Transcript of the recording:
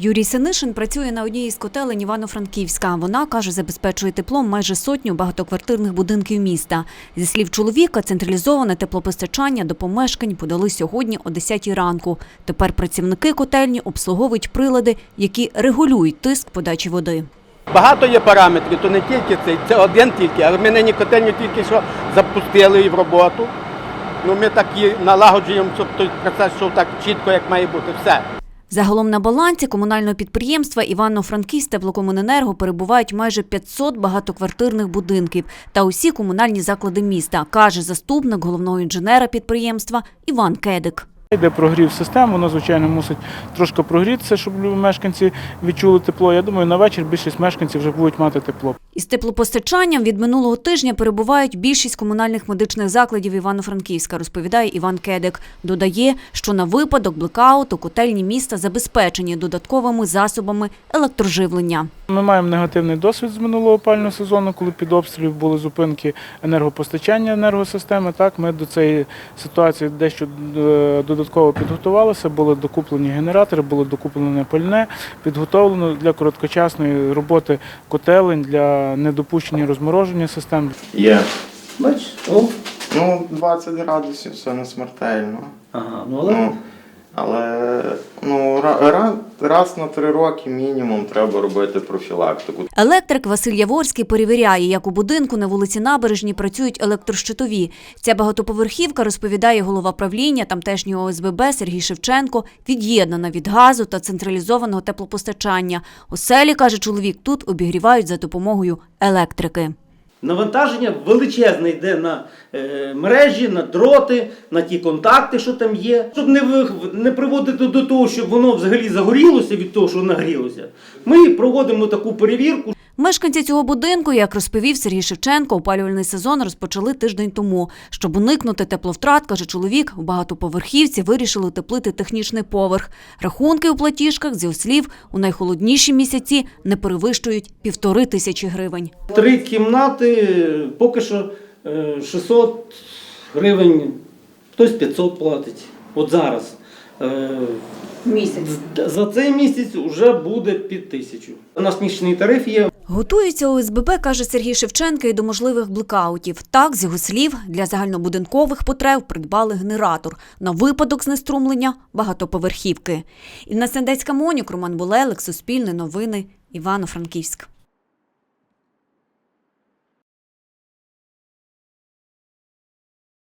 Юрій Синишин працює на одній із котелень Івано-Франківська. Вона каже, забезпечує теплом майже сотню багатоквартирних будинків міста. Зі слів чоловіка, централізоване теплопостачання до помешкань подали сьогодні о 10 ранку. Тепер працівники котельні обслуговують прилади, які регулюють тиск подачі води. Багато є параметрів, то не тільки цей, це один тільки, але ми нині котельню тільки що запустили її в роботу. Ну, ми так і налагоджуємо, щоб той процес йшов так чітко, як має бути. Все. Загалом на балансі комунального підприємства Івано-Франківськ теплокомуненерго перебувають майже 500 багатоквартирних будинків та усі комунальні заклади міста, каже заступник головного інженера підприємства Іван Кедик. Йде прогрів систем, воно, звичайно, мусить трошки прогрітися, щоб мешканці відчули тепло. Я думаю, на вечір більшість мешканців вже будуть мати тепло. Із теплопостачанням від минулого тижня перебувають більшість комунальних медичних закладів Івано-Франківська, розповідає Іван Кедик. Додає, що на випадок блекауту котельні міста забезпечені додатковими засобами електроживлення. Ми маємо негативний досвід з минулого опального сезону, коли під обстрілів були зупинки енергопостачання енергосистеми. Так, ми до цієї ситуації дещо е, додатково підготувалися. Були докуплені генератори, було докуплене пальне, підготовлено для короткочасної роботи котелень для недопущення розмороження систем. Є. Бач, Ну, 20 градусів це не смертельно. ага, ну але Ну, але ну, ра- ра- раз на три роки мінімум треба робити профілактику. Електрик Василь Яворський перевіряє, як у будинку на вулиці Набережній працюють електрощитові. Ця багатоповерхівка, розповідає голова правління тамтешнього ОСББ Сергій Шевченко, від'єднана від газу та централізованого теплопостачання. Оселі, каже чоловік, тут обігрівають за допомогою електрики. Навантаження величезне йде на е, мережі, на дроти, на ті контакти, що там є. Щоб не, не приводити до того, щоб воно взагалі загорілося від того, що нагрілося. Ми проводимо таку перевірку. Мешканці цього будинку, як розповів Сергій Шевченко, опалювальний сезон розпочали тиждень тому. Щоб уникнути тепловтрат, каже чоловік, в багатоповерхівці вирішили утеплити технічний поверх. Рахунки у платіжках, з його слів, у найхолодніші місяці не перевищують півтори тисячі гривень. Три кімнати е, поки що е, 600 гривень, хтось 500 платить. От зараз. Е, Місяць. За цей місяць вже буде під тисячу. У нас нічний тариф є. Готуються ОСББ, каже Сергій Шевченко, і до можливих блекаутів. Так, з його слів, для загальнобудинкових потреб придбали генератор на випадок знеструмлення багатоповерхівки. Інна Сендецька Монюк, Роман Булелик, Суспільне новини, Івано-Франківськ.